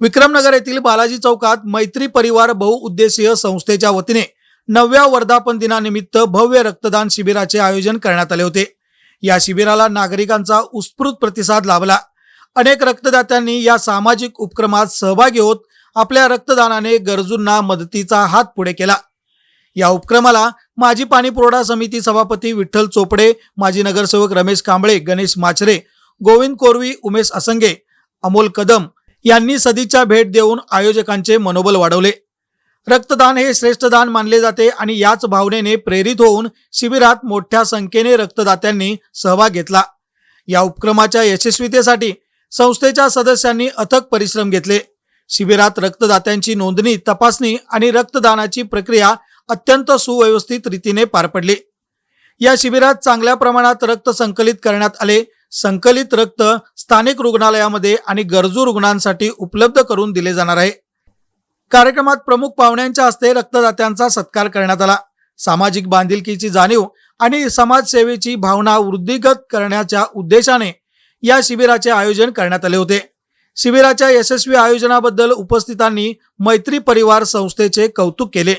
विक्रमनगर येथील बालाजी चौकात मैत्री परिवार बहुउद्देशीय संस्थेच्या वतीने नवव्या वर्धापन दिनानिमित्त भव्य रक्तदान शिबिराचे आयोजन करण्यात आले होते. या शिबिराला नागरिकांचा उत्स्फूर्त प्रतिसाद लाभला. अनेक रक्तदात्यांनी या सामाजिक उपक्रमात सहभागी होत आपल्या रक्तदानाने गरजूंना मदतीचा हात पुढे केला. या उपक्रमाला माजी पाणी पुरवठा समिती सभापती विठ्ठल चोपडे माजी नगरसेवक रमेश कांबळे गणेश माचरे गोविंद कोरवी उमेश असंगे अमोल कदम यांनी सदिच्छा भेट देऊन आयोजकांचे मनोबल वाढवले. रक्तदान हे श्रेष्ठ दान मानले जाते आणि याच भावनेने प्रेरित होऊन शिबिरात मोठ्या संख्येने रक्तदात्यांनी सहभाग घेतला. या उपक्रमाच्या यशस्वीतेसाठी संस्थेच्या सदस्यांनी अथक परिश्रम घेतले. शिबिरात रक्तदात्यांची नोंदणी तपासणी आणि रक्तदानाची प्रक्रिया अत्यंत सुव्यवस्थित रीतीने पार पडली. या शिबिरात चांगल्या प्रमाणात रक्त संकलित करण्यात आले. संकलित रक्त स्थानिक रुग्णालयामध्ये आणि गरजू रुग्णांसाठी उपलब्ध करून दिले जाणार आहे. कार्यक्रमात प्रमुख पाहुण्यांच्या हस्ते रक्तदात्यांचा सत्कार करण्यात आला. सामाजिक बांधिलकीची जाणीव आणि समाजसेवेची भावना वृद्धिगत करण्याच्या उद्देशाने या शिबिराचे आयोजन करण्यात आले होते. शिबिराच्या यशस्वी आयोजनाबद्दल उपस्थितांनी मैत्री परिवार संस्थेचे कौतुक केले.